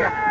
Yeah.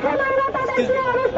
太难了大家知道了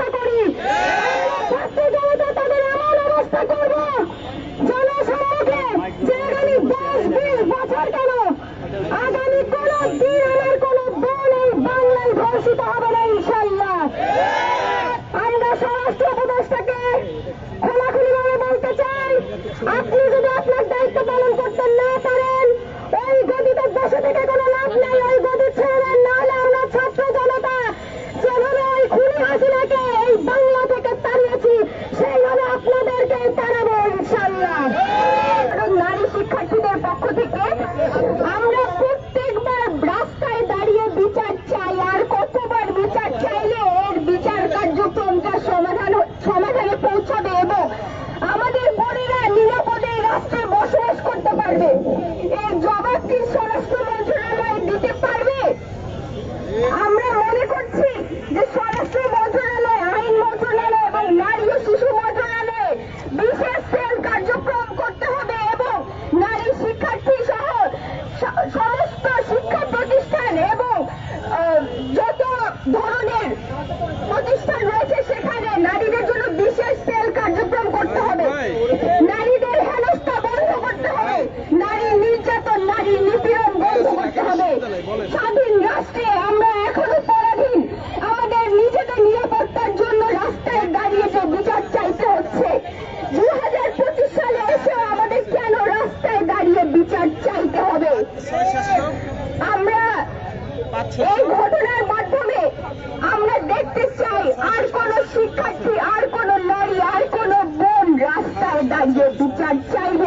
ধরনের প্রতিষ্ঠান রয়েছে সেখানে। নারীদের জন্য বিশেষ সেল কার্যক্রম করতে হবে। নারীদের হেনস্থা বন্ধ করতে হবে। নারী নির্যাতন নারী নিপীড়ন বন্ধ করতে হবে। স্বাধীন রাষ্ট্রে আমরা এখনও পরাধীন। আমাদের নিজেদের নিরাপত্তার জন্য রাস্তায় দাঁড়িয়ে যে বিচার চাইতে হচ্ছে। দু হাজার পঁচিশ সালে এসেও আমাদের কেন রাস্তায় দাঁড়িয়ে বিচার চাইতে হবে? আমরা এই and you did not tell